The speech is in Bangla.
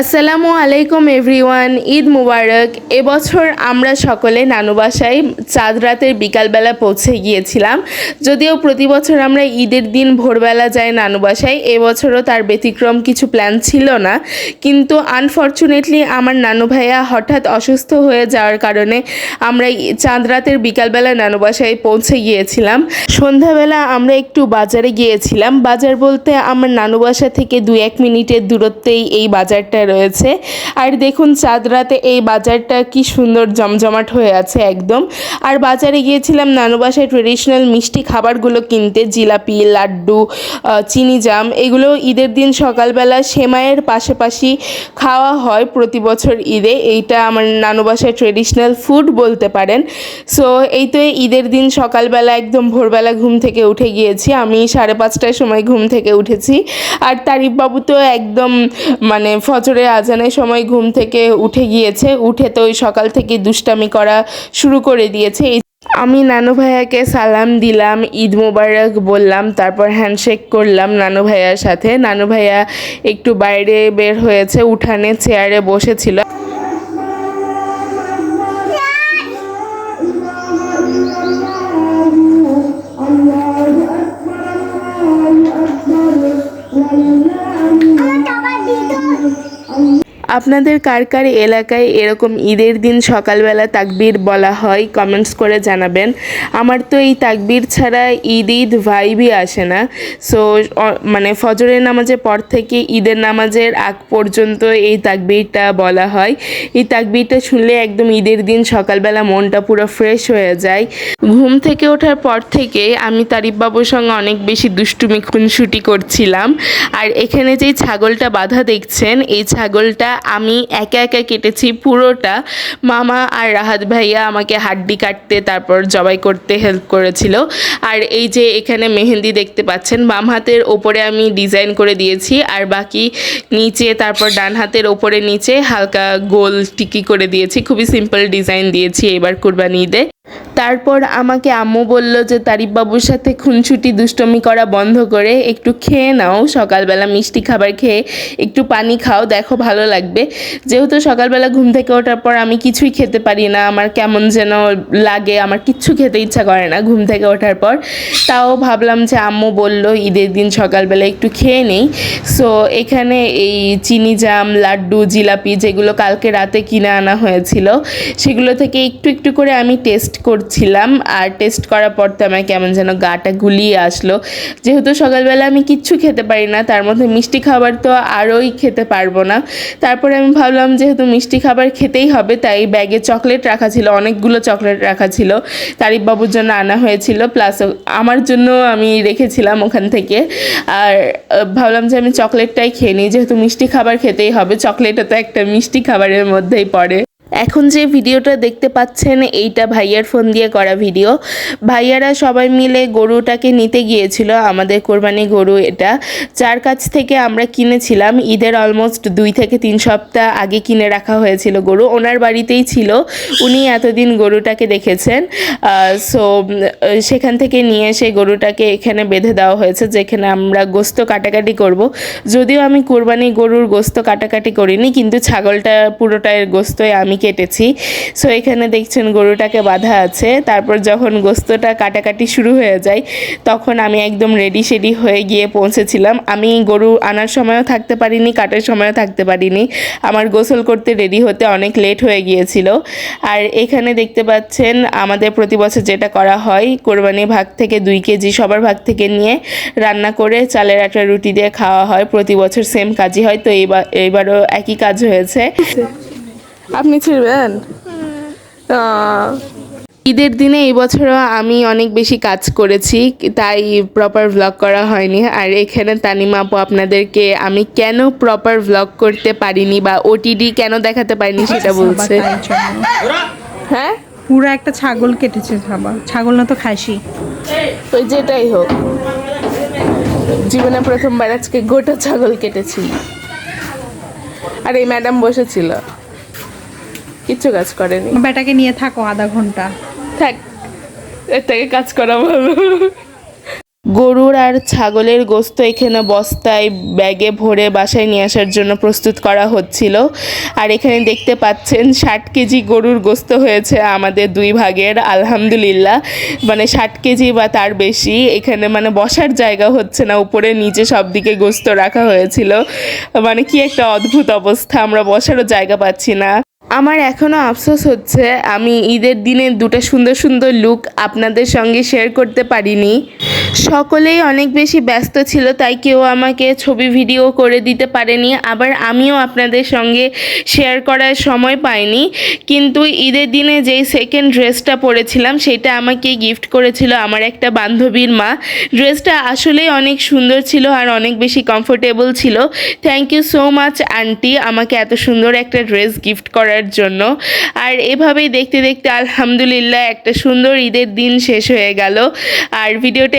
আসসালামু আলাইকুম এভরিওয়ান, ঈদ মুবারক। এবছর আমরা সকলে নানু বাসায় চাঁদ রাতের বিকালবেলা পৌঁছে গিয়েছিলাম। যদিও প্রতি বছর আমরা ঈদের দিন ভোরবেলা যাই নানু বাসায়, এবছরও তার ব্যতিক্রম কিছু প্ল্যান ছিল না। কিন্তু আনফর্চুনেটলি আমার নানু ভাইয়া হঠাৎ অসুস্থ হয়ে যাওয়ার কারণে আমরা চাঁদ রাতের বিকালবেলা নানু বাসায় পৌঁছে গিয়েছিলাম। সন্ধ্যাবেলা আমরা একটু বাজারে গিয়েছিলাম। বাজার বলতে আমার নানু বাসা থেকে দু এক মিনিটের দূরত্বেই এই বাজারটা রয়েছে। আর দেখুন চাঁদ রাতে এই বাজারটা কি সুন্দর জমজমাট হয়ে আছে একদম। আর বাজারে গিয়েছিলাম নানু বাসায় ট্রেডিশনাল মিষ্টি খাবারগুলো কিনতে, জিলাপি, লাড্ডু চিনি জাম, এগুলো ঈদের দিন সকালবেলা সেমাইয়ের পাশাপাশি খাওয়া হয় প্রতি বছর ঈদে। এইটা আমার নানু বাসায় ট্রেডিশনাল ফুড বলতে পারেন। সো এই তো ঈদের দিন সকালবেলা একদম ভোরবেলা ঘুম থেকে উঠে গিয়েছি। আমি সাড়ে পাঁচটার সময় ঘুম থেকে উঠেছি। আর তারিফ বাবু তো একদম মানে ফজরের আজানের সময় ঘুম থেকে উঠে গিয়েছে। উঠে তো ওই সকাল থেকে দুষ্টামি করা শুরু করে দিয়েছে। আমি নানু ভাইয়াকে সালাম দিলাম, ঈদ মোবারক বললাম, তারপর হ্যান্ডশেক করলাম নানু ভাইয়ার সাথে। নানু ভাইয়া একটু বাইরে বের হয়েছে, উঠানে চেয়ারে বসেছিল। আপনাদের কার কার এলাকায় এরকম ঈদের দিন সকালবেলা তাকবীর বলা হয় কমেন্টস করে জানাবেন। আমার তো এই তাকবীর ছাড়া ঈদ ঈদ ভাইবই আসে না। সো মানে ফজরের নামাজের পর থেকে ঈদের নামাজের আগ পর্যন্ত এই তাকবীরটা বলা হয়। এই তাকবীরটা শুনলে একদম ঈদের দিন সকালবেলা মনটা পুরো ফ্রেশ হয়ে যায়। ঘুম থেকে ওঠার পর থেকে আমি তারিফ বাবুর সঙ্গে অনেক বেশি দুষ্টুমি, খুনসুটি করছিলাম। আর এখানে যেই ছাগলটা বাঁধা দেখছেন, এই ছাগলটা আমি একা একা কেটেছি পুরোটা। মামা আর রাহাত ভাইয়া আমাকে হাড্ডি কাটতে, তারপর জবাই করতে হেল্প করেছিল। আর এই যে এখানে মেহেন্দি দেখতে পাচ্ছেন, বাম হাতের ওপরে আমি ডিজাইন করে দিয়েছি আর বাকি নিচে, তারপর ডান হাতের ওপরে নিচে হালকা গোল টিকি করে দিয়েছি। খুবই সিম্পল ডিজাইন দিয়েছি, এবার কুরবানি ঈদে। তারপর আমাকে আম্মু বলল যে তারিফ বাবুর সাথে খুনছুটি দুষ্টমি করা বন্ধ করে একটু খেয়ে নাও, সকালবেলা মিষ্টি খাবার খেয়ে একটু পানি খাও, দেখো ভালো লাগবে। যেহেতু সকালবেলা ঘুম থেকে ওঠার পর আমি কিছুই খেতে পারি না, আমার কেমন যেন লাগে, আমার কিচ্ছু খেতে ইচ্ছা করে না ঘুম থেকে ওঠার পর। তাও ভাবলাম যে, আম্মু বলল ঈদের দিন সকালবেলা একটু খেয়ে নেই। সো এখানে এই চিনি জাম, লাড্ডু, জিলাপি যেগুলো কালকে রাতে কিনে আনা হয়েছিল, সেগুলো থেকে একটু একটু করে আমি টেস্ট করছিলাম আর টেস্ট করার পর তো আমার কেমন যেন গাটা গুলিয়ে আসলো। যেহেতু সকালবেলা আমি কিচ্ছু খেতে পারি না, তার মধ্যে মিষ্টি খাবার তো আরোই খেতে পারব না। তারপরে আমি ভাবলাম যেহেতু মিষ্টি খাবার খেতেই হবে, তাই ব্যাগে চকলেট রাখা ছিল, অনেকগুলো চকলেট রাখা ছিল তারিফ বাবুর জন্য আনা হয়েছিল প্লাস আমার জন্য আমি রেখেছিলাম ওখান থেকে। আর ভাবলাম যে আমি চকলেটটাই খেয়ে নিই, যেহেতু মিষ্টি খাবার খেতেই হবে, চকলেটও তো একটা মিষ্টি খাবারের মধ্যেই পড়ে। এখন যে ভিডিওটা দেখতে পাচ্ছেন, এইটা ভাইয়ার ফোন দিয়ে করা ভিডিও। ভাইয়ারা সবাই মিলে গরুটাকে নিতে গিয়েছিল, আমাদের কোরবানি গরু এটা। যার কাছ থেকে আমরা কিনেছিলাম, ঈদের অলমোস্ট দুই থেকে তিন সপ্তাহ আগে কিনে রাখা হয়েছিল গরু। ওনার বাড়িতেই ছিল, উনি এতদিন গরুটাকে দেখেছেন। সো সেখান থেকে নিয়ে এসে গরুটাকে এখানে বেঁধে দেওয়া হয়েছে, যেখানে আমরা গোস্ত কাটাকাটি করব। যদিও আমি কোরবানি গরুর গোস্ত কাটাকাটি করিনি, কিন্তু ছাগলটা পুরোটার গোস্তই আমি কেটেছি। সো এখানে দেখছেন গরুটাকে বাঁধা আছে। তারপর যখন গোস্তটা কাটাকাটি শুরু হয়ে যায়, তখন আমি একদম রেডি সেডি হয়ে গিয়ে পৌঁছেছিলাম। আমি গরু আনার সময়ও থাকতে পারিনি, কাটার সময়ও থাকতে পারিনি। আমার গোসল করতে রেডি হতে অনেক লেট হয়ে গিয়েছিল। আর এখানে দেখতে পাচ্ছেন, আমাদের প্রতি বছর যেটা করা হয় কোরবানি ভাগ থেকে দুই কেজি সবার ভাগ থেকে নিয়ে রান্না করে চালের আটা, রুটি দিয়ে খাওয়া হয়। প্রতি বছর সেম কাজই হয়। তো এইবার, এইবারও একই কাজ হয়েছে। আপনি ছিড়বেন? ঈদের দিনে এই বছরও আমি অনেক বেশি কাজ করেছি তাই প্রপার ভ্লগ করা হয়নি। আর এখানে তানিমা আপু আপনাদেরকে আমি কেন প্রপার ভ্লগ করতে পারিনি বা ওটিডি কেন দেখাতে পারিনি সেটা বলছে। হ্যাঁ? পুরো একটা ছাগল কেটেছে খাবা ছাগল না তো খাসি। ওই যেটাই হোক জীবনে প্রথমবার আজকে গোটা ছাগল কেটেছি। আর এই ম্যাডাম বসেছিল। কিচ্ছু কাজ করেনি। বেটাকে নিয়ে থাকো আধা ঘণ্টা। থাক এর থেকে কাজ করা ভালো। গরুর আর ছাগলের গোস্ত এখানে বস্তায় ব্যাগে ভরে বাসায় নিয়ে আসার জন্য প্রস্তুত করা হচ্ছিল। আর এখানে দেখতে পাচ্ছেন ষাট কেজি গরুর গোস্ত হয়েছে আমাদের দুই ভাগের আলহামদুলিল্লাহ। মানে ষাট কেজি বা তার বেশি এখানে মানে বসার জায়গা হচ্ছে না উপরে নিচে সব দিকে গোস্ত রাখা হয়েছিল। মানে কি একটা অদ্ভুত অবস্থা আমরা বসারও জায়গা পাচ্ছি না। আমার এখনও আফসোস হচ্ছে আমি ঈদের দিনে দুটো সুন্দর সুন্দর লুক আপনাদের সঙ্গে শেয়ার করতে পারিনি। সকলেই অনেক বেশি ব্যস্ত ছিল, তাই কেউ আমাকে ছবি ভিডিও করে দিতে পারেনি। আবার আমিও আপনাদের সঙ্গে শেয়ার করার সময় পাইনি। কিন্তু ঈদের দিনে যেই সেকেন্ড ড্রেসটা পরেছিলাম, সেটা আমাকে গিফট করেছিল আমার একটা বান্ধবীর মা। ড্রেসটা আসলেই অনেক সুন্দর ছিল আর অনেক বেশি কমফোর্টেবল ছিল। Thank you so much aunty আমাকে এত সুন্দর একটা ড্রেস গিফট করার জন্য। আর এভাবেই দেখতে দেখতে আলহামদুলিল্লাহ একটা সুন্দর ঈদের দিন শেষ হয়ে গেল। আর ভিডিওটা